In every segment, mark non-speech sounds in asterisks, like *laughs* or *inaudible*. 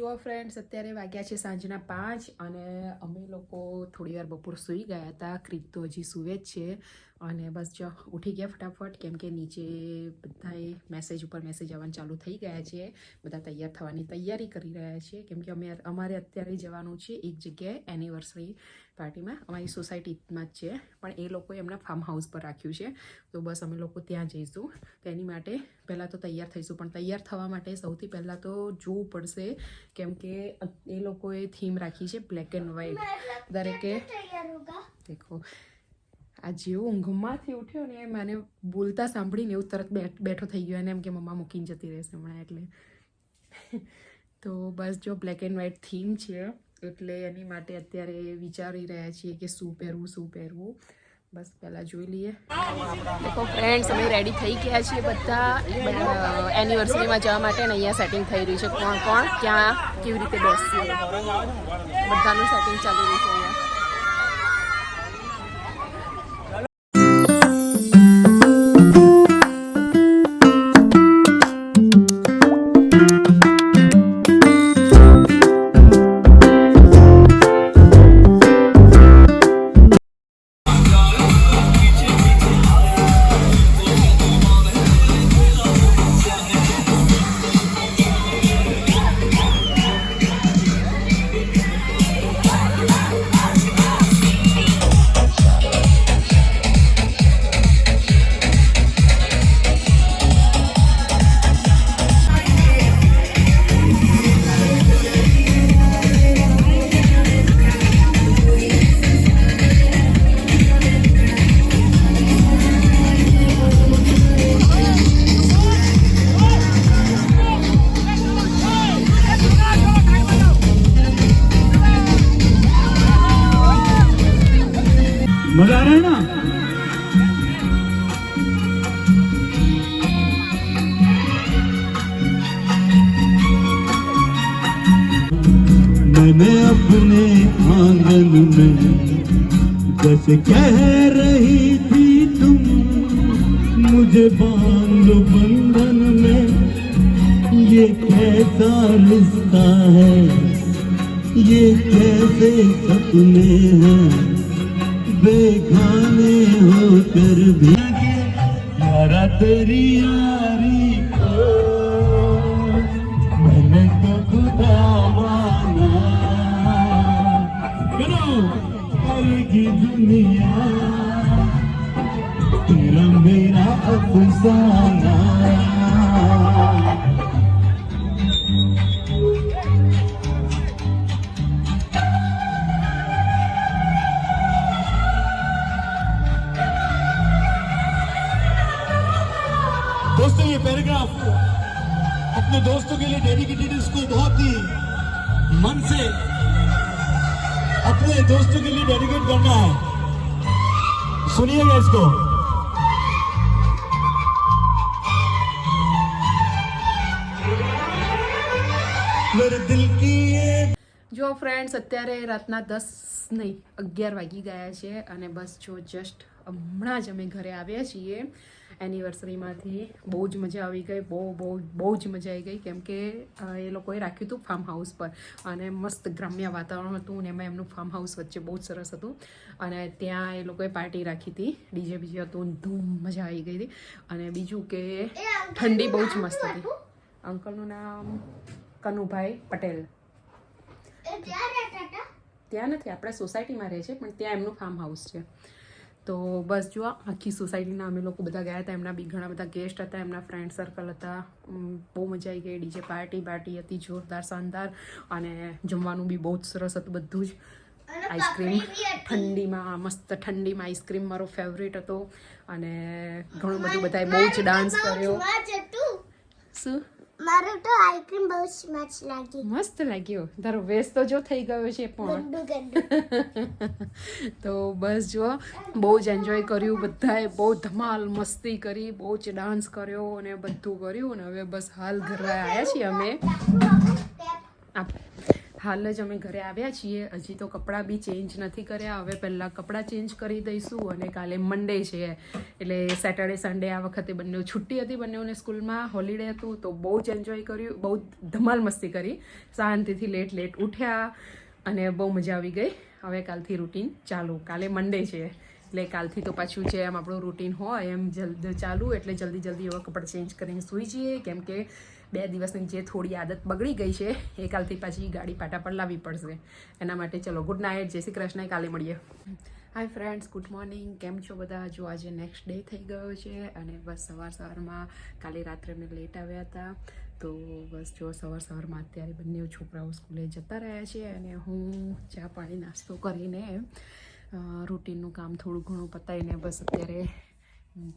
જુઓ ફ્રેન્ડ્સ અત્યારે વાગ્યા છે સાંજના પાંચ અને અમે લોકો થોડી વાર બપોર સૂઈ ગયા હતા. ક્રિત હજી સૂવે જ છે અને બસ જો ઉઠી ગયા ફટાફટ, કેમ કે નીચે બધાએ મેસેજ ઉપર મેસેજ આવવાનું ચાલુ થઈ ગયા છે. બધા તૈયાર થવાની તૈયારી કરી રહ્યા છે. કેમ કે અમે અમારે અત્યારે જવાનું છે એક જગ્યાએ એનિવર્સરી પાર્ટીમાં અમારી સોસાયટીમાં જ છે પણ એ લોકોએ એમના ફાર્મ હાઉસ પર રાખ્યું છે. તો બસ અમે લોકો ત્યાં જઈશું. તેની માટે પહેલાં તો તૈયાર થઈશું પણ તૈયાર થવા માટે સૌથી પહેલાં તો જોવું પડશે કેમ કે એ લોકોએ થીમ રાખી છે બ્લેક એન્ડ વ્હાઈટ દરેકે દેખો આ જેવો ઊંઘમાંથી ઉઠ્યો ને મને બોલતા સાંભળીને એવું તરત બેઠ- બેઠો થઈ ગયો અને એમ કે મમ્મા મૂકીને જતી રહેશે હમણાં એટલે. *laughs* તો બસ જો બ્લેક એન્ડ વ્હાઈટ થીમ છે એટલે એની માટે અત્યારે વિચારી રહ્યા છીએ કે શું પહેરવું શું પહેરવું. બસ પહેલાં જોઈ લઈએ. દેખો ફ્રેન્ડ્સ અમે રેડી થઈ ગયા છીએ બધા. એનિવર્સરીમાં જવા માટે અને અહીંયા સેટિંગ થઈ રહ્યું છે. કોણ કોણ, ક્યાં, કેવી રીતે બેસશે બધાનું સેટિંગ ચાલી રહ્યું છે अपने आँगन में। जैसे कह रही थी तुम, मुझे बाँध बंधन में। ये कैसा रिश्ता है? ये कैसे सपने हैं? बेगाने होकर भी। यारा तेरी यारी करेगी दुनिया तेरा मेरा अफसाना अपने दोस्तों के लिए डेडिकेट करना है सुनिएगा इसको मेरे दिल की ये જો ફ્રેન્ડ્સ અત્યારે રાતના દસ નહીં અગિયાર વાગી ગયા છે અને બસ જો જસ્ટ હમણાં જ અમે ઘરે આવ્યા છીએ એનિવર્સરીમાંથી બહુ જ મજા આવી ગઈ બહુ બહુ બહુ જ મજા આવી ગઈ. કેમ કે એ લોકોએ રાખ્યું હતું ફાર્મ હાઉસ પર. અને મસ્ત ગ્રામ્ય વાતાવરણ હતું અને એમાં એમનું ફાર્મ હાઉસ વચ્ચે બહુ જ સરસ હતું. અને ત્યાં એ લોકોએ પાર્ટી રાખી હતી. ડીજે બીજે હતું ધૂમ મજા આવી ગઈ હતી. અને બીજું કે ઠંડી બહુ જ મસ્ત હતી. અંકલનું નામ કનુભાઈ પટેલ. ત્યાં નથી આપણા સોસાયટીમાં રહે છે પણ ત્યાં એમનું ફાર્મ હાઉસ છે. તો બસ જો આખી સોસાયટીના અમે લોકો બધા ગયા હતા એમના બી ઘણા બધા ગેસ્ટ હતા એમના ફ્રેન્ડ સર્કલ હતા. બહુ મજા આવી ગઈ. ડીજે પાર્ટી પાર્ટી હતી જોરદાર શાનદાર. અને જમવાનું બી બહુ જ સરસ હતું બધું જ. આઈસ્ક્રીમ ઠંડીમાં મસ્ત ઠંડીમાં આઈસ્ક્રીમ મારો ફેવરેટ હતો. અને ઘણું બધું બધાએ બહુ જ ડાન્સ કર્યો. શું? મારું તો આઈસ્ક્રીમ બહુ જ મસ્ત લાગી મસ્ત લાગ્યો. તારો વેસ્ટ તો જો થઈ ગયો છે પણ. *laughs* તો બસ જો બહુ જ એન્જોય કર્યું બધાએ બહુ ધમાલ મસ્તી કરી બહુ જ ડાન્સ કર્યો અને બધું કર્યું અને હવે બસ હાલ ઘરે આવ્યા છીએ અમે. હાલ જ અમે ઘરે આવ્યા છીએ. હજી તો કપડાં બી ચેન્જ નથી કર્યા. હવે પહેલાં કપડાં ચેન્જ કરી દઈશું અને કાલે મંડે છે. એટલે સેટરડે સન્ડે આ વખતે બંને છુટ્ટી હતી બંનેઓને સ્કૂલમાં. હોલિડે હતું તો બહુ જ એન્જોય કર્યું. બહુ ધમાલ મસ્તી કરી. શાંતિથી લેટ લેટ ઉઠ્યા અને બહુ મજા આવી ગઈ. હવે કાલથી રૂટીન ચાલુ. કાલે મંડે છે. એટલે કાલથી તો પાછું જે એમ આપણું રૂટીન હોય, એમ જલ્દ ચાલુ એટલે જલ્દી જલ્દી એવા કપડાં ચેન્જ કરીને સૂઈ જઈએ. કેમ કે બે દિવસની જે થોડી આદત બગડી ગઈ છે, એ કાલથી પાછી ગાડી પાટા પર લાવવી પડશે. એના માટે ચલો ગુડ નાઇટ જય શ્રી કૃષ્ણ. કાલે મળીએ. હાય ફ્રેન્ડ્સ ગુડ મોર્નિંગ કેમ છો બધા? જો આજે નેક્સ્ટ ડે થઈ ગયો છે અને બસ સવાર સવારમાં કાલે રાત્રે અમે લેટ આવ્યા હતા. તો બસ જો સવાર સવારમાં અત્યારે બંને છોકરાઓ સ્કૂલે જતા રહ્યા છે અને હું ચા પાણી નાસ્તો કરીને રૂટીનનું કામ થોડું ઘણું પતાવીને બસ અત્યારે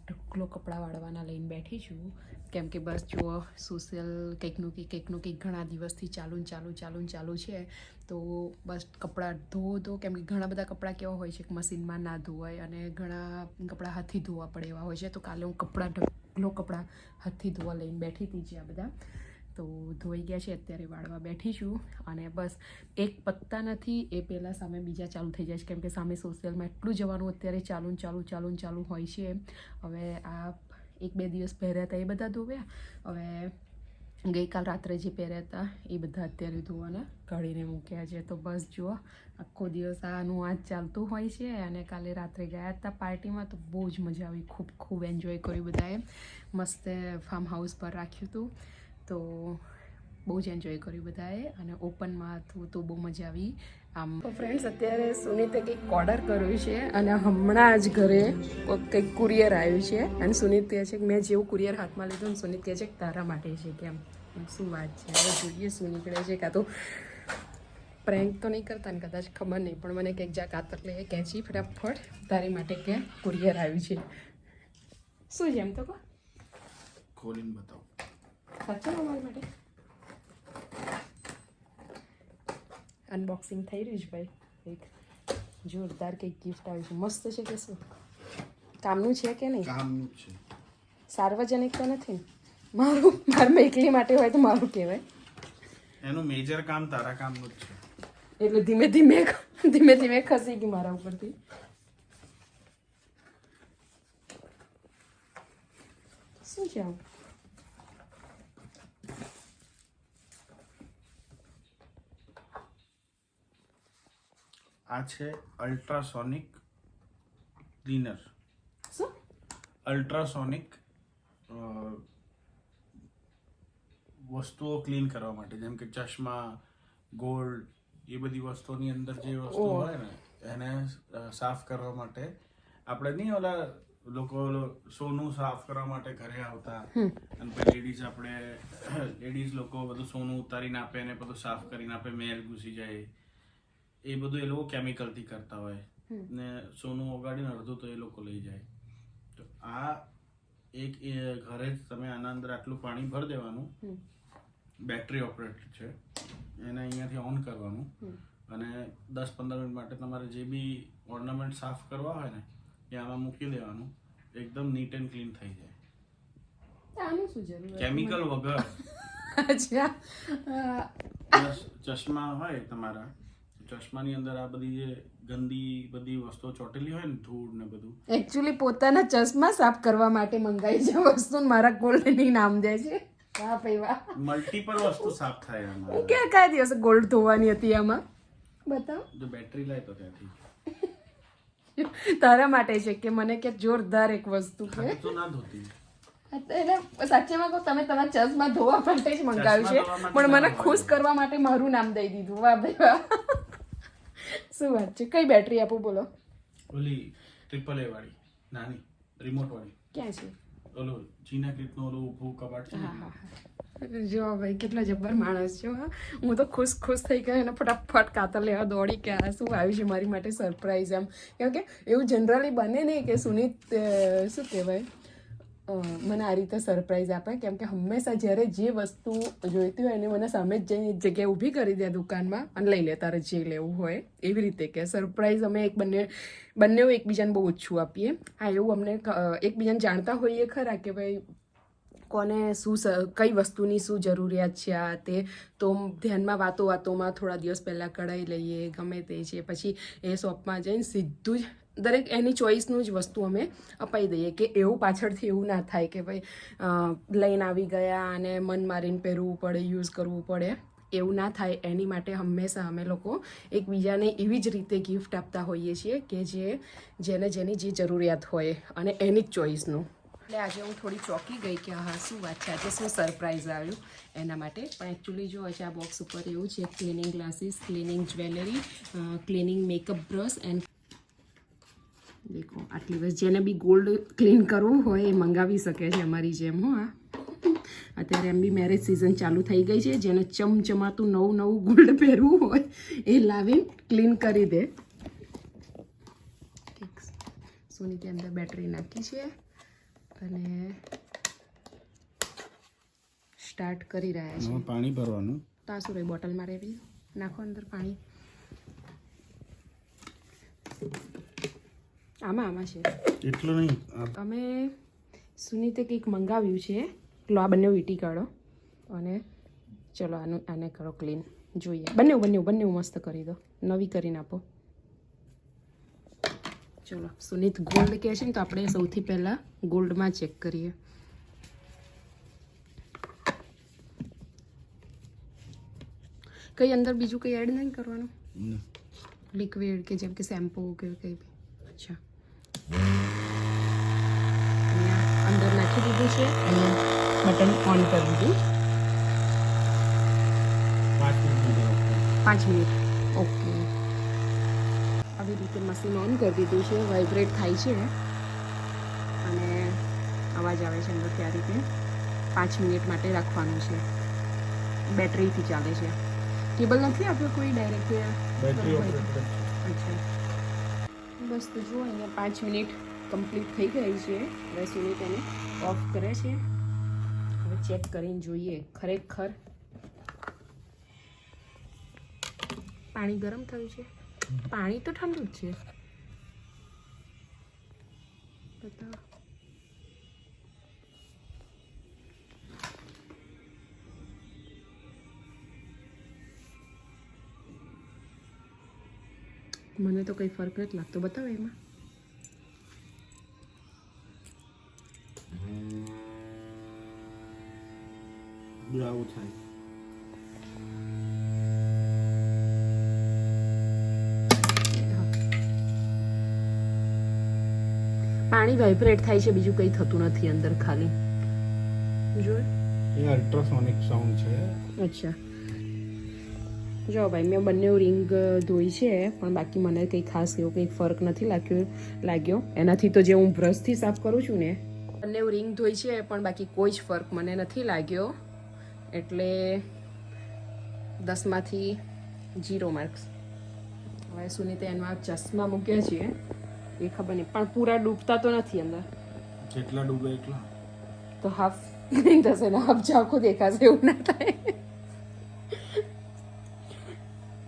ઢગલો કપડાં વાળવાના લઈને બેઠી છું. કેમ કે બસ જુઓ, સોશિયલ કંઈકનું કંઈક કંઈકનું કંઈક ઘણા દિવસથી ચાલુ ચાલુ ચાલુ ને ચાલુ છે. તો બસ કપડાં ધોવો ધો કેમ કે ઘણા બધા કપડાં કેવા હોય છે કે મશીનમાં ના ધોવાય અને ઘણા કપડાં હાથથી ધોવા પડે એવા હોય છે. તો કાલે હું કપડાં ઢગલો કપડાં હાથથી ધોવા લઈને બેઠી હતી જે આ બધા. તો ધોઈ ગયા છે, અત્યારે વાળવા બેઠી છું અને બસ, એક પત્તા નથી, એ પહેલાં સામે બીજા ચાલુ થઈ જાય છે. કેમ કે સામે સોશિયલમાં એટલું જવાનું અત્યારે ચાલુ ચાલુ ચાલુ ચાલુ હોય છે હવે આ એક બે દિવસ પહેર્યા હતા એ બધા ધોવ્યા. હવે ગઈકાલ રાત્રે જે પહેર્યા હતા એ બધા અત્યારે ધોવાના કાઢીને મૂક્યા છે. તો બસ જુઓ, આખો દિવસ આનું આ ચાલતું હોય છે. અને કાલે રાત્રે ગયા હતા પાર્ટીમાં, તો બહુ જ મજા આવી. ખૂબ ખૂબ એન્જોય કર્યું બધાએ. મસ્ત ફાર્મ હાઉસ પર રાખ્યું હતું તો બહુ જ એન્જોય કર્યું બધાએ અને ઓપનમાં હતું તો બહુ મજા આવી. આમ તો ફ્રેન્ડ્સ અત્યારે સુનીતે કંઈક ઓર્ડર કર્યું છે અને હમણાં જ ઘરે કોઈક કુરિયર આવ્યું છે અને સુનિત કહે છે કે મેં જેવું કુરિયર હાથમાં લીધું અને સુનિત કહે છે કે તારા માટે છે કેમ શું વાત છે? હવે જોઈએ શું નીકળે છે કાં તો પ્રેન્ક તો નહીં કરતા ને કદાચ ખબર નહીં પણ મને કંઈક જ્યાં કાતર લે ખેંચી ફટાફટ તારી માટે કે કુરિયર આવ્યું છે. શું છે એમ તો કહો? ખોલીને બતાવો. સાચું અમારી માટે. અનબોક્સિંગ થઈ રહ્યું છે ભાઈ. એક જોરદાર કંઈક ગિફ્ટ આવ્યું છે. મસ્ત છે કે શું? કામનું છે કે નહીં? કામનું છે. સાર્વજનિક તો નથી. મારું મારું એકલી માટે હોય તો મારું કહેવાય. એનું મેજર કામ તારા કામનું જ છે. એટલે ધીમે ધીમે ધીમે ધીમે ખસી ગઈ મારા ઉપરથી. શું છે આવું? આ છે અલ્ટ્રાસોનિક ક્લીનર. શું? અલ્ટ્રાસોનિક વસ્તુઓ ક્લીન કરવા માટે. જેમ કે ચશ્મા ગોલ્ડ એ બધી વસ્તુઓની અંદર જે વસ્તુ હોય ને એને સાફ કરવા માટે આપણે નહીં ઓલા લોકો સોનું સાફ કરવા માટે ઘરે આવતા. અને પછી લેડીઝ આપણે લેડીઝ લોકો બધું સોનું ઉતારીને આપે અને બધું સાફ કરીને આપે મેલ ઘૂસી જાય. એ બધું એ લોકો કેમિકલથી કરતા હોય. ને સોનું ઓગાડીને અડધું તો એ લોકો લઈ જાય. તો આ એક ઘરે જ તમે આના અંદર આટલું પાણી ભરી દેવાનું. બેટરી ઓપરેટ છે. એને અહીંયાથી ઓન કરવાનું. અને દસ પંદર મિનિટ માટે તમારે જે બી ઓર્નામેન્ટ સાફ કરવા હોય ને એ આમાં મૂકી દેવાનું. એકદમ નીટ એન્ડ ક્લીન થઈ જાય. કેમિકલ વગર. *laughs* ચશ્મા હોય તમારા. ચશ્માની અંદર આ બધી જે ગંદી બધી વસ્તુઓ ચોટેલી હોય ને ધૂળ ને બધું. એકચ્યુઅલી પોતાના ચશ્મા સાફ કરવા માટે મંગાવી છે વસ્તુ મારા મારા ગોલ્ડની નામ દે છે. વાહ ભાઈ વાહ મલ્ટિપલ વસ્તુ સાફ થાય હું ક્યાં કયા દિવસે ગોલ્ડ ધોવાની હતી આમાં? બતાવ. જો બેટરી લાય તો ત્યાંથી. તારા માટે છે કે મને કે જોરદાર એક વસ્તુ છે. તો ના ધોતી. એટલે સાચેમાં કહું તમે તમારા ચશ્મા ધોવા માટે જ મંગાવ્યું છે. પણ મને ખુશ કરવા માટે મારું નામ દઈ દીધું. વાહ ભાઈ વાહ. શું વાત છે? કઈ બેટરી આપું બોલો. ઓલી ટ્રિપલ એ વાળી નાની રિમોટ વાળી. ક્યાં છે? ઓલો ચીના ક્લિપનું ઓલો ઊભું કબાટ છે હા હા હા. જો ભાઈ કેટલા જબ્બર માણસ છો હા. હું તો ખુશ ખુશ થઈ ગઈ અને ફટાફટ કાતર લેવા દોડી કે આ શું આવ્યું છે મારી માટે સરપ્રાઈઝ એમ. કેમ કે એવું જનરલી બને નહીં કે સુનિત શું કહેવાય? મને આ રીતે સરપ્રાઈઝ આપે, કેમ કે હંમેશા જ્યારે જે વસ્તુ જોઈતી હોય એને મને સામે જ જઈને જગ્યાએ ઊભી કરી દે દુકાનમાં અને લઈ લે, તારે જે લેવું હોય. એવી રીતે કે સરપ્રાઈઝ અમે એક બંને બંને એકબીજાને બહુ ઓછું આપીએ. હા, એવું અમને એકબીજાને જાણતા હોઈએ ખરા કે ભાઈ, કોને શું કઈ વસ્તુની શું જરૂરિયાત છે આ તે. તો ધ્યાનમાં વાતો વાતોમાં થોડા દિવસ પહેલાં કઢાઈ લઈએ, ગમે તે છે. પછી એ શોપમાં જઈને સીધું જ દરેક એની ચોઈસનું જ વસ્તુ અમે અપાઈ દઈએ કે એવું પાછળથી એવું ના થાય કે ભાઈ લઈને આવી ગયા અને મન મારીને પહેરવું પડે યુઝ કરવું પડે. એવું ના થાય. એની માટે હંમેશા અમે લોકો એકબીજાને એવી જ રીતે ગિફ્ટ આપતા હોઈએ છીએ કે જે, જેને જેની જે જરૂરિયાત હોય અને એની જ ચોઈસનું એટલે આજે હું થોડી ચોંકી ગઈ કે, હા, શું વાત છે? આજે શું સરપ્રાઈઝ આવ્યું? એના માટે પણ એકચ્યુઅલી જો હશે આ બોક્સ ઉપર એવું છે cleaning glasses cleaning jewellery cleaning makeup brush and દેખો આટલી બસ જેને બી ગોલ્ડ ક્લીન કરવું હોય એ મંગાવી શકે છે અમારી જેમ હો આ. અત્યારે એમ બી મેરેજ સિઝન ચાલુ થઈ ગઈ છે જેને ચમચમાતું નવું નવું ગોલ્ડ પહેરવું હોય એ લાવીને ક્લીન કરી દે. ઠીક કે અંદર બેટરી નાખી છે અને સ્ટાર્ટ કરી રહ્યા છે. પાણી ભરવાનું. તો આ શું રહી બોટલમાં રહેવી નાખો અંદર પાણી. આમાં આમાં છે. એટલું નહીં. અમે સુનીતે કંઈક મંગાવ્યું છે. લો આ બંને વીટી કાઢો. અને ચલો આનું આને કરો ક્લીન જોઈએ. બંને બંને બંને મસ્ત કરી દો. નવી કરીને આપો. ચલો સુનીત ગોલ્ડ કહે છે ને તો આપણે સૌથી પહેલાં ગોલ્ડમાં ચેક કરીએ. કંઈ અંદર બીજું કંઈ એડ નહીં કરવાનું. લિક્વિડ કે જેમ કે શેમ્પૂ કે કંઈ બી. અચ્છા અહીંયા અંદર નાખી દીધું છે અને બટન ઓન કરી દીધું. પાંચ મિનિટ. ઓકે આવી રીતે મશીન ઓન કરી દીધું છે. વાઇબ્રેટ થાય છે. અને અવાજ આવે છે અંદરથી આ રીતે. પાંચ મિનિટ માટે રાખવાનું છે. બેટરીથી ચાલે છે. કેબલ નથી આપ્યો કોઈ ડાયરેક્ટ અચ્છા. બસ તો જુઓ અહીંયા પાંચ મિનિટ કમ્પ્લીટ થઈ ગઈ છે. હવે તેને ઓફ કરે છે. હવે ચેક કરીને જોઈએ. ખરેખર પાણી ગરમ થયું છે? પાણી તો ઠંડુ જ છે. મને તો કંઈ ફરક નથી લાગતો. બતાવો એમાં. આવું થાય પાણી વાઇબ્રેટ થાય છે બીજું કંઈ થતું નથી અંદર ખાલી. જો. એ અલ્ટ્રાસોનિક સાઉન્ડ છે. અચ્છા. જો ભાઈ મેં બંને રિંગ ધોઈ છે પણ બાકી મને કંઈ ખાસ એવો કંઈ ફરક નથી લાગ્યો લાગ્યો. એનાથી તો જે હું બ્રશથી સાફ કરું છું ને બંને રિંગ ધોઈ છે પણ બાકી કોઈ જ ફરક મને નથી લાગ્યો. એટલે દસમાંથી જીરો માર્ક્સ હવે સુનીતે એમાં ચશ્મા મૂક્યા છે એ ખબર નહીં પણ પૂરા ડૂબતા તો નથી અંદર. જેટલા ડૂબે એટલા. તો હાફ નહીં થશે ને હાફ ઝાંખું દેખાશે એવું ના થાય.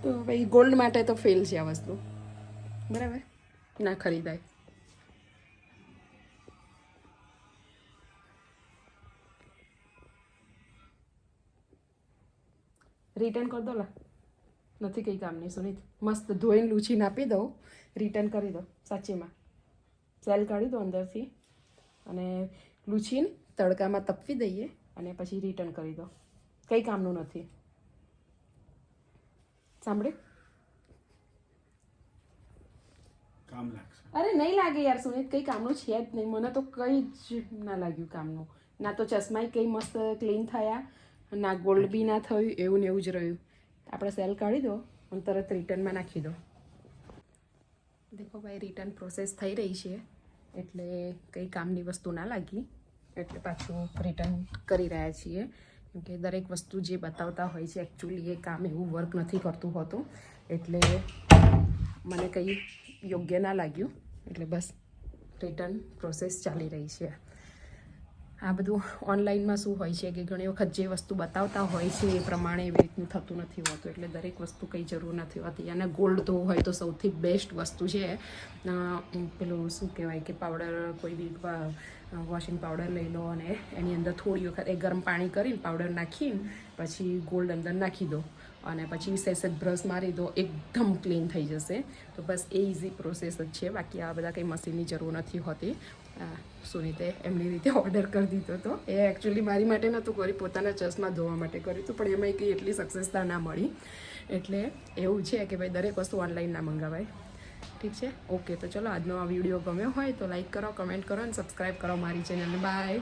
તો ભાઈ ગોલ્ડ માટે તો ફેલ છે આ વસ્તુ. બરાબર? ના ખરીદાય. રિટર્ન કરી દો લા. નથી કંઈ કામની સુનિત. મસ્ત ધોઈને લૂછીને આપી દઉં. રિટર્ન કરી દો સાચીમાં. સેલ કાઢી દો અંદરથી અને લૂછીને તડકામાં તપવી દઈએ અને પછી રિટર્ન કરી દો. કંઈ કામનું નથી. સાંભળે કામ લાગશે. અરે નહીં લાગે યાર સુનિત કંઈ કામનું છે જ નહીં. મને તો કંઈ જ ના લાગ્યું કામનું. ના તો ચશ્માય કંઈ મસ્ત ક્લીન થયા. ના ગોલ્ડ બી ના થયું એવું ને એવું જ રહ્યું. આપણે સેલ કાઢી દો અને તરત રિટર્નમાં નાખી દો. દેખો ભાઈ રિટર્ન પ્રોસેસ થઈ રહી છે. એટલે કંઈ કામની વસ્તુ ના લાગી. એટલે પાછું રિટર્ન કરી રહ્યા છીએ. કેમ કે દરેક વસ્તુ જે બતાવતા હોય છે એકચ્યુઅલી એ કામ એવું વર્ક નથી કરતું હોતું. એટલે મને કંઈ યોગ્ય ના લાગ્યું. એટલે બસ રિટર્ન પ્રોસેસ ચાલી રહી છે. આ બધું ઓનલાઈનમાં શું હોય છે કે ઘણી વખત જે વસ્તુ બતાવતા હોય છે એ પ્રમાણે એવી રીતનું થતું નથી હોતું. એટલે દરેક વસ્તુ કંઈ જરૂર નથી હોતી. અને ગોલ્ડ તો હોય તો સૌથી બેસ્ટ વસ્તુ છે. પેલું શું કહેવાય કે પાવડર કોઈ બી વોશિંગ પાવડર લઈ લો અને એની અંદર થોડી વખત એ ગરમ પાણી કરીને પાવડર નાખીને પછી ગોલ્ડ અંદર નાખી દો. અને પછી સેસેજ બ્રશ મારી દો, એકદમ ક્લીન થઈ જશે. તો બસ એ ઇઝી પ્રોસેસ જ છે. બાકી આ બધા કંઈ મશીનની જરૂર નથી હોતી. આ સુનીતે એમની રીતે ઓર્ડર કરી દીધો હતો. એ એકચ્યુઅલી મારી માટે નહોતું કર્યું, પોતાના ચશ્મા ધોવા માટે કર્યું હતું, પણ એમાં કંઈ એટલી સક્સેસતા ના મળી. એટલે એવું છે કે ભાઈ દરેક વસ્તુ ઓનલાઈન ના મંગાવાય. ઠીક છે? ઓકે તો ચલો, આજનો આ વીડિયો ગમ્યો હોય તો લાઈક કરો કમેન્ટ કરો અને સબસ્ક્રાઈબ કરો મારી ચેનલને બાય